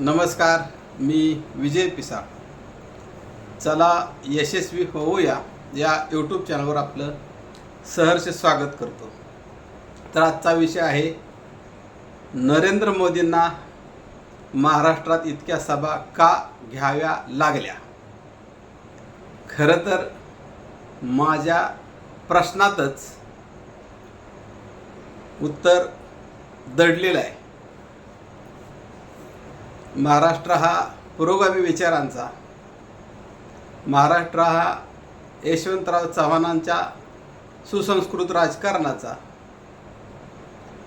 नमस्कार मी विजय पिसाळ. चला यशस्वी होऊया या यूट्यूब चॅनलवर आपलं सहर्ष स्वागत करतो. तर आजचा विषय आहे नरेंद्र मोदींना महाराष्ट्रात इतक्या सभा का घ्याव्या लागल्या? खरं तर माझ्या प्रश्नातच उत्तर दडलेलं आहे. महाराष्ट्र हा पुरोगामी विचारांचा. महाराष्ट्र हा यशवंतराव चव्हाणांच्या सुसंस्कृत राजकारणाचा.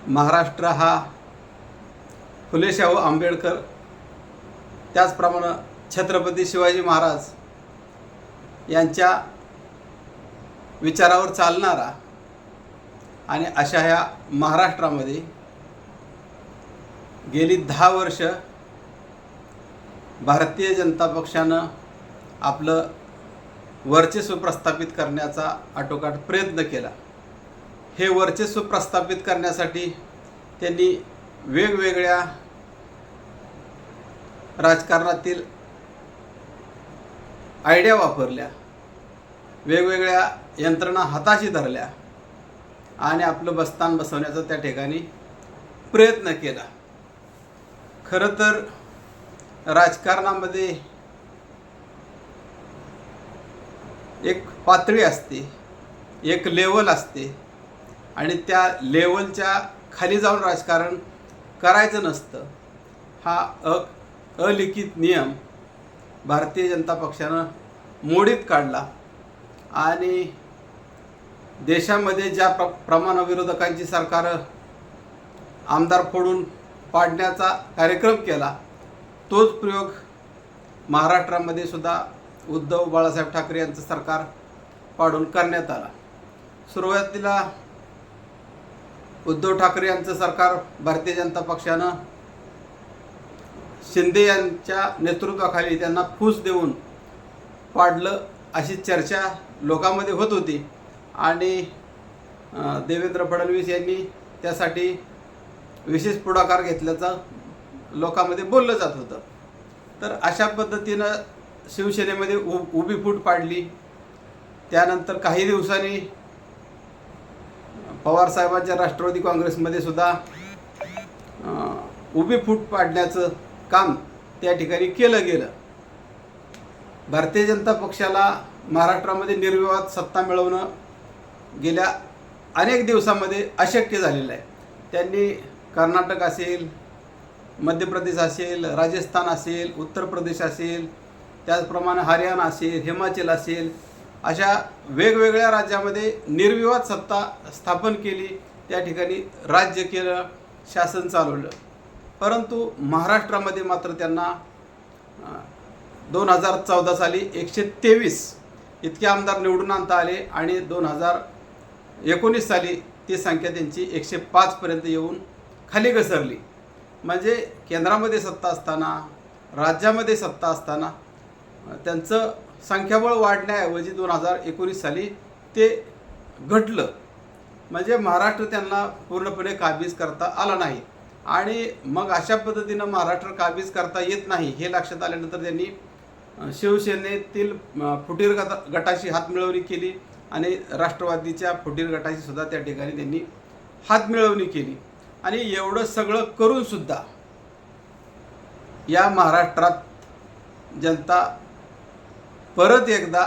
महाराष्ट्र हा फुलेशाहू आंबेडकर त्याचप्रमाणे छत्रपती शिवाजी महाराज यांच्या विचारावर चालणारा आणि अशा ह्या महाराष्ट्रामध्ये गेली दहा वर्ष भारतीय जनता पक्षानं आपलं वर्चस्व प्रस्थापित करण्याचा आटोकाट प्रयत्न केला. हे वर्चस्व प्रस्थापित करण्यासाठी त्यांनी वेगवेगळ्या राजकारणातील आयडिया वापरल्या. वेगवेगळ्या यंत्रणा हाताशी धरल्या आणि आपलं बस्तान बसवण्याचा त्या ठिकाणी प्रयत्न केला. खरं तर राजकारणामध्ये एक पातळी असते एक लेवल असते आणि त्या लेवलच्या खाली जाऊन राजकारण करायचं नसतं. हा अ अलिखित नियम भारतीय जनता पक्षानं मोडीत काढला आणि देशामध्ये ज्या प्र प्रमाण विरोधकांची सरकार आमदार फोडून पाडण्याचा कार्यक्रम केला तोच प्रयोग महाराष्ट्रामध्ये सुद्धा उद्धव बाळासाहेब ठाकरे यांचं सरकार पाडून करण्यात आला. सुरुवातीला उद्धव ठाकरे यांचं सरकार भारतीय जनता पक्षानं शिंदे यांच्या नेतृत्वाखाली त्यांना फूस देऊन पाडलं अशी चर्चा लोकांमध्ये होत होती. आणि देवेंद्र फडणवीस यांनी त्यासाठी विशेष पुढाकार घेतल्याचं लोकांमध्ये बोललं जात होतं. तर अशा पद्धतीनं शिवसेनेमध्ये उ उभी फूट पाडली. त्यानंतर काही दिवसांनी पवारसाहेबांच्या राष्ट्रवादी काँग्रेसमध्ये सुद्धा उभी फूट पाडण्याचं काम त्या ठिकाणी केलं गेलं. भारतीय जनता पक्षाला महाराष्ट्रामध्ये निर्विवाद सत्ता मिळवणं गेल्या अनेक दिवसामध्ये अशक्य झालेलं आहे. त्यांनी कर्नाटक असेल मध्य प्रदेश असेल राजस्थान असेल उत्तर प्रदेश असेल त्याचप्रमाणे हरियाणा असेल हिमाचल असेल अशा वेगवेगळ्या राज्यामध्ये निर्विवाद सत्ता स्थापन केली. त्या ठिकाणी राज्य केलं शासन चालवलं. परंतु महाराष्ट्रामध्ये मात्र त्यांना दोन हजार चौदा साली एकशे तेवीस इतके आमदार निवडून आणता आले आणि दोन हजार एकोणीस साली ती संख्या त्यांची एकशे पाचपर्यंत येऊन खाली घसरली. म्हणजे केंद्रामध्ये सत्ता असताना राज्यामध्ये सत्ता असताना त्यांचं संख्याबळ वाढण्याऐवजी दोन हजार एकोणीस साली ते घटलं. म्हणजे महाराष्ट्र त्यांना पूर्णपणे काबीज करता आला नाही. आणि मग अशा पद्धतीनं महाराष्ट्र काबीज करता येत नाही हे लक्षात आल्यानंतर त्यांनी शिवसेनेतील फुटीर गटा गटाशी हातमिळवणी केली आणि राष्ट्रवादीच्या फुटीर गटाशी सुद्धा त्या ठिकाणी त्यांनी हातमिळवणी केली. आणि एवढं सगळं करूनसुद्धा या महाराष्ट्रात जनता परत एकदा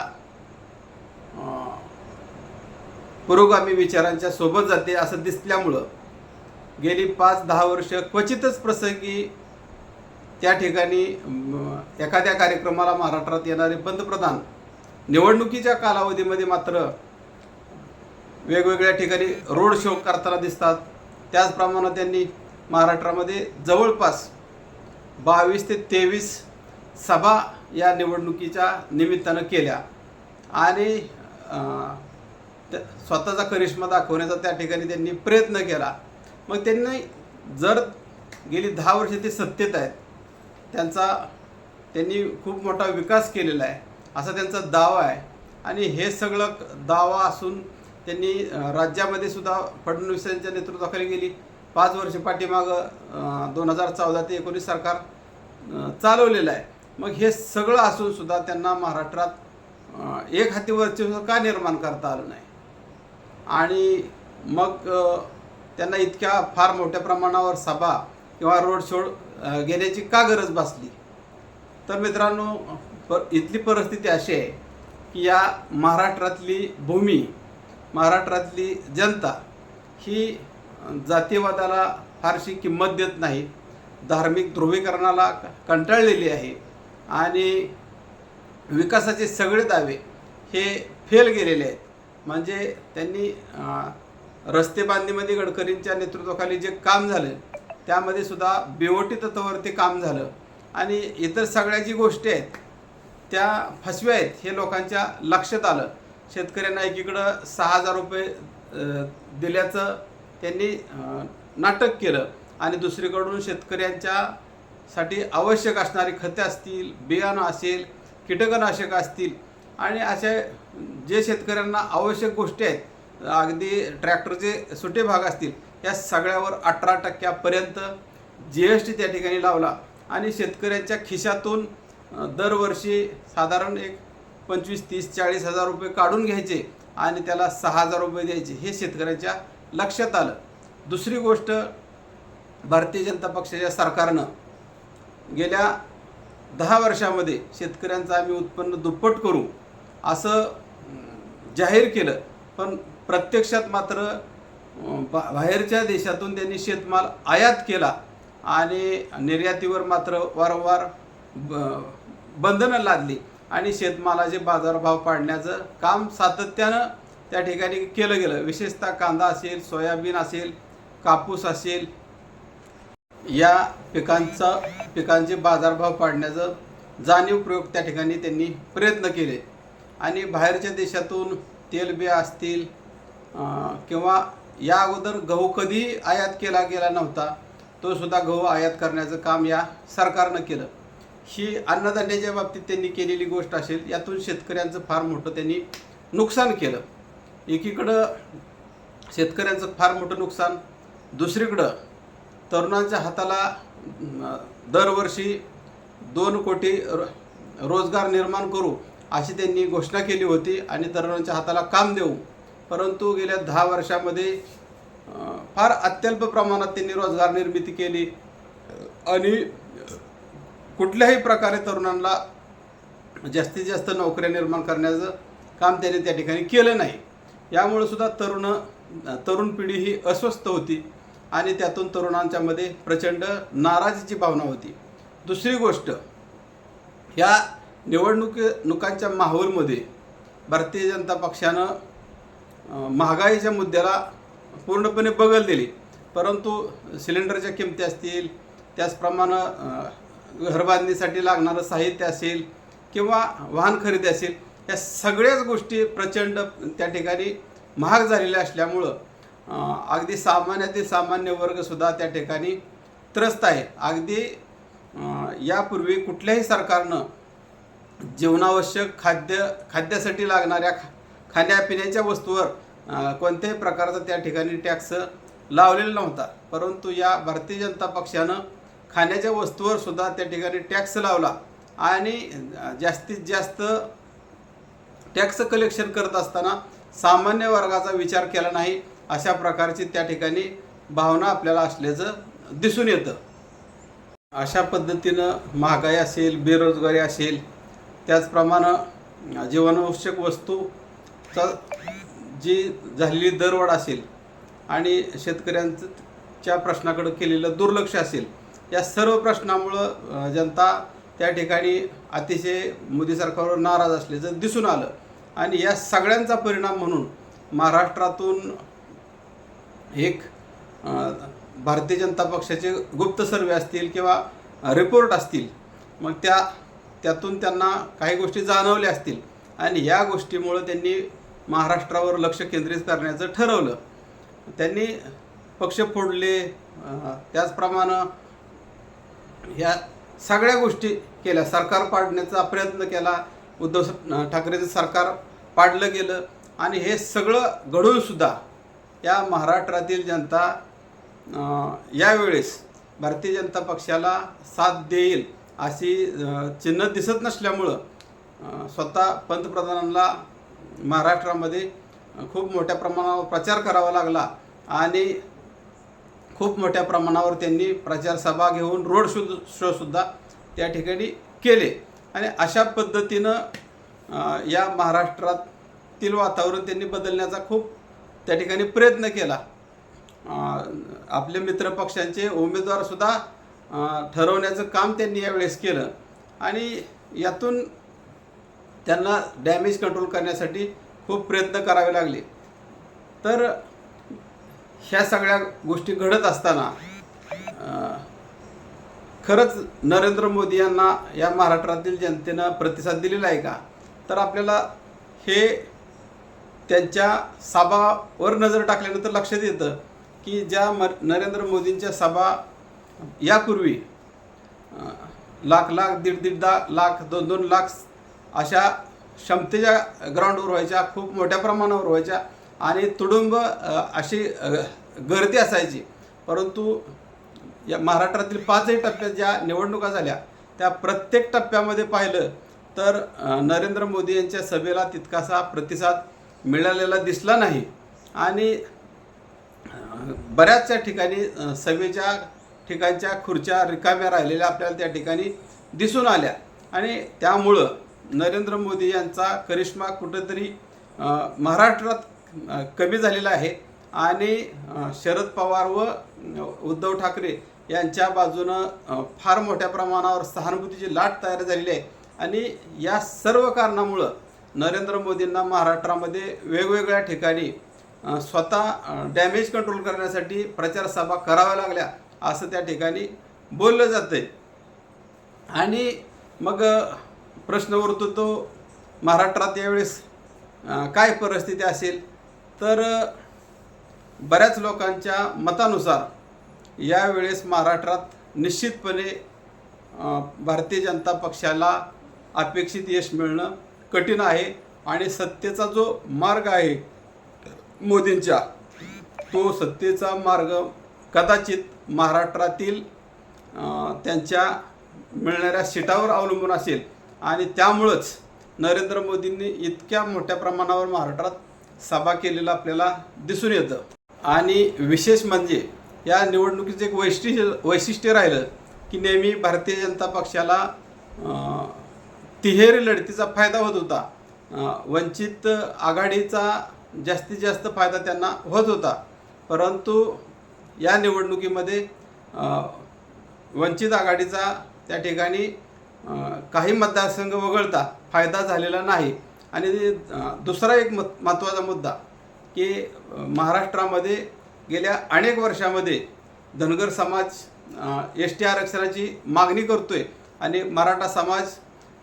पुरोगामी विचारांच्या सोबत जाते असं दिसल्यामुळं गेली पाच दहा वर्ष क्वचितच प्रसंगी त्या ठिकाणी एखाद्या कार्यक्रमाला महाराष्ट्रात येणारे पंतप्रधान निवडणुकीच्या कालावधीमध्ये मात्र वेगवेगळ्या ठिकाणी रोड शो करताना दिसतात. त्याचप्रमाणे त्यांनी महाराष्ट्रामध्ये जवळपास बावीस ते तेवीस सभा या निवडणुकीच्या निमित्तानं केल्या. आणि त्या- स्वतःचा करिश्मा दाखवण्याचा त्या ठिकाणी त्यांनी प्रयत्न केला. मग त्यांनी जर गेली दहा वर्षे ते सत्तेत आहेत त्यांचा त्यांनी खूप मोठा विकास केलेला आहे असा त्यांचा दावा आहे. आणि हे सगळं दावा असून त्यांनी राज्यामध्ये सुद्धा फडणवीस यांच्या नेतृत्वाखाली गेली. पाच वर्ष पाठीमागं दोन हजार चौदा ते एकोणीस सरकार चालवलेलं आहे. मग हे सगळं असून सुद्धा त्यांना महाराष्ट्रात एक हाती वर्चस्व का निर्माण करता आलं नाही? आणि मग त्यांना इतक्या फार मोठ्या प्रमाणावर सभा किंवा रोड शो घेण्याची का गरज भासली? तर मित्रांनो प इथली परिस्थिती अशी आहे की या महाराष्ट्रातली भूमी महाराष्ट्रातली जनता ही जातीवादाला फारशी किंमत देत नाही. धार्मिक ध्रुवीकरणाला क- कंटाळलेली आहे. आणि विकासाचे सगळे दावे हे फेल गेलेले आहेत. म्हणजे त्यांनी रस्ते बांधणीमध्ये गडकरींच्या नेतृत्वाखाली जे काम झालं त्यामध्ये सुद्धा बेवटी तत्वावरती काम झालं. आणि इतर सगळ्या जी गोष्टी आहेत त्या फसव्या आहेत हे लोकांच्या लक्षात आलं. शेतकऱ्यांना एकीकडं सहा हजार रुपये दिल्याचं त्यांनी नाटक केलं. आणि दुसरीकडून शेतकऱ्यांच्या साठी आवश्यक असणारी खते असतील बियाणं असेल कीटकनाशक असतील आणि अशा जे शेतकऱ्यांना आवश्यक गोष्टी आहेत अगदी ट्रॅक्टरचे सुटे भाग असतील या सगळ्यावर अठरा टक्क्यापर्यंत जी एस टी त्या ठिकाणी लावला. आणि शेतकऱ्यांच्या खिशातून दरवर्षी साधारण एक पंचवीस तीस चाळीस हजार रुपये काढून घ्यायचे आणि त्याला सहा हजार रुपये द्यायचे. हे शेतकऱ्याच्या लक्षात आलं. दुसरी गोष्ट भारतीय जनता पक्षाच्या सरकारनं गेल्या दहा वर्षामध्ये शेतकऱ्यांचं आम्ही उत्पन्न दुप्पट करू असं जाहीर केलं. पण प्रत्यक्षात मात्र बा बाहेरच्या देशातून त्यांनी शेतमाल आयात केला आणि निर्यातीवर मात्र वारंवार ब- बंधनं लादली. आणि शेतमालाचे बाजारभाव पाडण्याचं काम सातत्यानं त्या ठिकाणी केलं गेलं. विशेषतः कांदा असेल सोयाबीन असेल कापूस असेल या पिकांचा पिकांचे बाजारभाव पाडण्याचं जाणीव प्रयोग त्या ठिकाणी त्यांनी प्रयत्न केले. आणि बाहेरच्या देशातून तेलबिया असतील किंवा या अगोदर गहू कधी आयात केला गेला नव्हता तो सुद्धा गहू आयात करण्याचं काम या सरकारनं केलं. ही अन्नधान्याच्या बाबतीत त्यांनी केलेली गोष्ट असेल यातून शेतकऱ्यांचं फार मोठं त्यांनी नुकसान केलं. एकीकडं शेतकऱ्यांचं फार मोठं नुकसान दुसरीकडं तरुणांच्या हाताला दरवर्षी दोन कोटी रोजगार निर्माण करू अशी त्यांनी घोषणा केली होती आणि तरुणांच्या हाताला काम देऊ. परंतु गेल्या दहा वर्षामध्ये फार अत्यल्प प्रमाणात त्यांनी रोजगार निर्मिती केली. आणि कुठल्याही प्रकारे तरुणांना जास्तीत जास्त नोकऱ्या निर्माण करण्याचं काम त्याने त्या ठिकाणी केलं नाही. यामुळे सुद्धा तरुण तरुण पिढी ही अस्वस्थ होती आणि त्यातून तरुणांच्या मध्ये प्रचंड नाराजीची भावना होती. दुसरी गोष्ट ह्या निवडणुकीनुकांच्या माहोलमध्ये भारतीय जनता पक्षानं महागाईच्या मुद्द्याला पूर्णपणे बगल दिली. परंतु सिलेंडरच्या किमती असतील त्याचप्रमाणे घरबांधणीसाठी लागणारं साहित्य असेल किंवा वाहन खरेदी असेल या सगळ्याच गोष्टी प्रचंड त्या ठिकाणी महाग झालेल्या असल्यामुळं अगदी सामान्यातील सामान्य वर्गसुद्धा त्या ठिकाणी त्रस्त आहे. अगदी यापूर्वी कुठल्याही सरकारनं जीवनावश्यक खाद्य खाद्यासाठी लागणाऱ्या खा खाण्यापिण्याच्या वस्तूवर कोणत्याही प्रकारचा त्या ठिकाणी टॅक्स लावलेला नव्हता. परंतु या भारतीय जनता पक्षानं खाण्याच्या वस्तूवर सुद्धा त्या ठिकाणी टॅक्स लावला. आणि जास्तीत जास्त टॅक्स कलेक्शन करत असताना सामान्य वर्गाचा विचार केला नाही अशा प्रकारची त्या ठिकाणी भावना आपल्याला असल्याचं दिसून येतं. अशा पद्धतीनं महागाई असेल बेरोजगारी असेल त्याचप्रमाणे जीवनावश्यक वस्तूचा जी झालेली दरवाढ असेल आणि शेतकऱ्यांच्या प्रश्नाकडे केलेलं दुर्लक्ष असेल या सर्व प्रश्नामुळं जनता त्या ठिकाणी अतिशय मोदी सरकारवर नाराज असल्याचं दिसून आलं. आणि या सगळ्यांचा परिणाम म्हणून महाराष्ट्रातून एक भारतीय जनता पक्षाचे गुप्त सर्वे असतील किंवा रिपोर्ट असतील मग त्या त्यातून त्यांना काही गोष्टी जाणवल्या असतील. आणि या गोष्टीमुळं त्यांनी महाराष्ट्रावर लक्ष केंद्रित करण्याचं ठरवलं. त्यांनी पक्ष फोडले त्याचप्रमाणे ह्या सगळ्या गोष्टी केल्या. सरकार पाडण्याचा प्रयत्न केला. उद्धव ठाकरेचं सरकार पाडलं गेलं. आणि हे सगळं घडूनसुद्धा या महाराष्ट्रातील जनता यावेळेस भारतीय जनता पक्षाला साथ देईल अशी चिन्ह दिसत नसल्यामुळं स्वतः पंतप्रधानांना महाराष्ट्रामध्ये खूप मोठ्या प्रमाणावर प्रचार करावा लागला. आणि खूप मोठ्या प्रमाणावर त्यांनी प्रचार सभा घेऊन रोड शो शोसुद्धा त्या ठिकाणी केले. आणि अशा पद्धतीनं या महाराष्ट्रातील वातावरण त्यांनी बदलण्याचा खूप त्या ठिकाणी प्रयत्न केला. आपले मित्रपक्षांचे उमेदवारसुद्धा ठरवण्याचं काम त्यांनी यावेळेस केलं. आणि यातून त्यांना डॅमेज कंट्रोल करण्यासाठी खूप प्रयत्न करावे लागले. तर ह्या सगळ्या गोष्टी घडत असताना खरंच नरेंद्र मोदी यांना या महाराष्ट्रातील जनतेनं प्रतिसाद दिलेला आहे का? तर आपल्याला हे त्यांच्या सभावर नजर टाकल्यानंतर लक्षात येतं की ज्या म नरेंद्र मोदींच्या सभा यापूर्वी लाख लाख दीड दीड दा लाख दोन दोन लाख अशा क्षमतेच्या ग्राउंडवर व्हायच्या खूप मोठ्या प्रमाणावर व्हायच्या आणि तुडुंब अशी गर्दी असायची. परंतु या महाराष्ट्रातील पाचही टप्प्यात ज्या निवडणुका झाल्या त्या प्रत्येक टप्प्यामध्ये पाहिलं तर नरेंद्र मोदी यांच्या सभेला तितकासा प्रतिसाद मिळालेला दिसला नाही. आणि बऱ्याचशा ठिकाणी सभेच्या ठिकाणच्या खुर्च्या रिकाम्या राहिलेल्या आपल्याला त्या ठिकाणी दिसून आल्या. आणि त्यामुळं नरेंद्र मोदी यांचा करिश्मा कुठंतरी महाराष्ट्रात कमी झालेला आहे. आणि शरद पवार व उद्धव ठाकरे यांच्या बाजूनं फार मोठ्या प्रमाणावर सहानुभूतीची लाट तयार झालेली आहे. आणि या सर्व कारणामुळं नरेंद्र मोदींना महाराष्ट्रामध्ये वेगवेगळ्या ठिकाणी स्वतः डॅमेज कंट्रोल करण्यासाठी प्रचार सभा कराव्या लागल्या असं त्या ठिकाणी बोललं जातंय. आणि मग प्रश्न उरतो तो महाराष्ट्रात यावेळेस काय परिस्थिती असेल? तर बऱ्याच लोकांच्या मतानुसार यावेळेस महाराष्ट्रात निश्चितपणे भारतीय जनता पक्षाला अपेक्षित यश मिळणं कठीण आहे आणि सत्तेचा जो मार्ग आहे मोदींच्या तो सत्तेचा मार्ग कदाचित महाराष्ट्रातील त्यांच्या मिळणाऱ्या सीटावर अवलंबून असेल. आणि त्यामुळंच नरेंद्र मोदींनी इतक्या मोठ्या प्रमाणावर महाराष्ट्रात सभा केलेलं आपल्याला दिसून येतं. आणि विशेष म्हणजे या निवडणुकीचं एक वैशिष्ट्य वैशिष्ट्य राहिलं की नेहमी भारतीय जनता पक्षाला तिहेरी लढतीचा फायदा होत होता. वंचित आघाडीचा जास्तीत जास्त फायदा त्यांना होत होता. परंतु या निवडणुकीमध्ये वंचित आघाडीचा त्या ठिकाणी काही मतदारसंघ वगळता फायदा झालेला नाही. आणि दुसरा एक मत महत्त्वाचा मुद्दा की महाराष्ट्रामध्ये गेल्या अनेक वर्षामध्ये धनगर समाज एस टी आरक्षणाची मागणी करतोय आणि मराठा समाज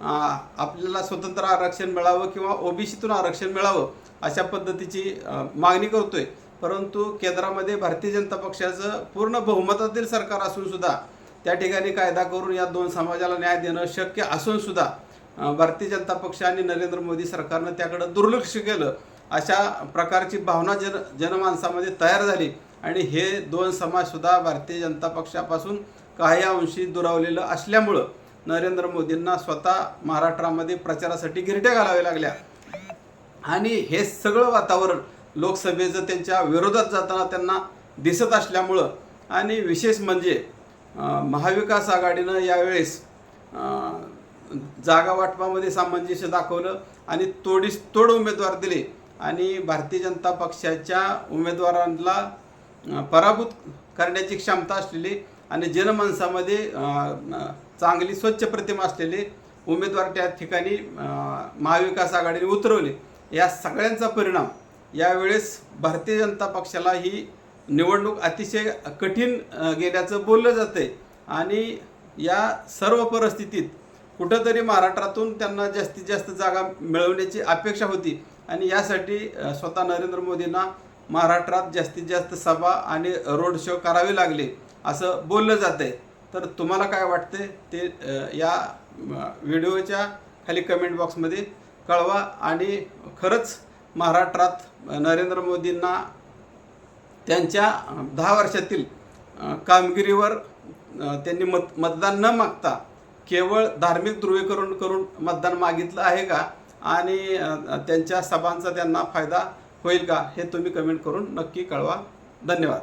आपल्याला स्वतंत्र आरक्षण मिळावं किंवा ओबीसीतून आरक्षण मिळावं अशा पद्धतीची मागणी करतोय. परंतु केंद्रामध्ये भारतीय जनता पक्षाचं पूर्ण बहुमतातील सरकार असूनसुद्धा त्या ठिकाणी कायदा करून या दोन समाजाला न्याय देणं शक्य असून सुद्धा भारतीय जनता पक्ष आणि नरेंद्र मोदी सरकारनं त्याकडं दुर्लक्ष केलं. अशा प्रकारची भावना जन जनमानसामध्ये तयार झाली. आणि हे दोन समाजसुद्धा भारतीय जनता पक्षापासून काही अंशी दुरावलेलं असल्यामुळं नरेंद्र मोदींना स्वतः महाराष्ट्रामध्ये प्रचारासाठी गिरट्या घालाव्या लागल्या. आणि हे सगळं वातावरण लोकसभेचं त्यांच्या विरोधात जाताना त्यांना दिसत असल्यामुळं आणि विशेष म्हणजे महाविकास आघाडीनं यावेळेस जागा वाटपामध्ये सामंजस्य दाखवलं आणि तोडीस तोड उमेदवार दिले. आणि भारतीय जनता पक्षाच्या उमेदवारांना पराभूत करण्याची क्षमता असलेली आणि जनमानसामध्ये चांगली स्वच्छ प्रतिमा असलेले उमेदवार त्या ठिकाणी महाविकास आघाडीने उतरवले. या सगळ्यांचा परिणाम यावेळेस भारतीय जनता पक्षाला ही निवडणूक अतिशय कठीण गेल्याचं बोललं जातंय. आणि या सर्व परिस्थितीत कुठंतरी महाराष्ट्रातून त्यांना जास्तीत जास्त जागा मिळवण्याची अपेक्षा होती. आणि यासाठी स्वतः नरेंद्र मोदींना महाराष्ट्रात जास्तीत जास्त सभा आणि रोड शो करावे लागले असं बोललं जातं आहे तर तुम्हाला काय वाटते ते या व्हिडिओच्या खाली कमेंट बॉक्समध्ये कळवा. आणि खरंच महाराष्ट्रात नरेंद्र मोदींना त्यांच्या दहा वर्षातील कामगिरीवर त्यांनी मत मतदान न मागता केवळ धार्मिक ध्रुवीकरण करून मतदान मागितलं आहे का? आणि त्यांच्या सभांचा त्यांना फायदा होईल का? हे तुम्ही कमेंट करून नक्की कळवा. धन्यवाद.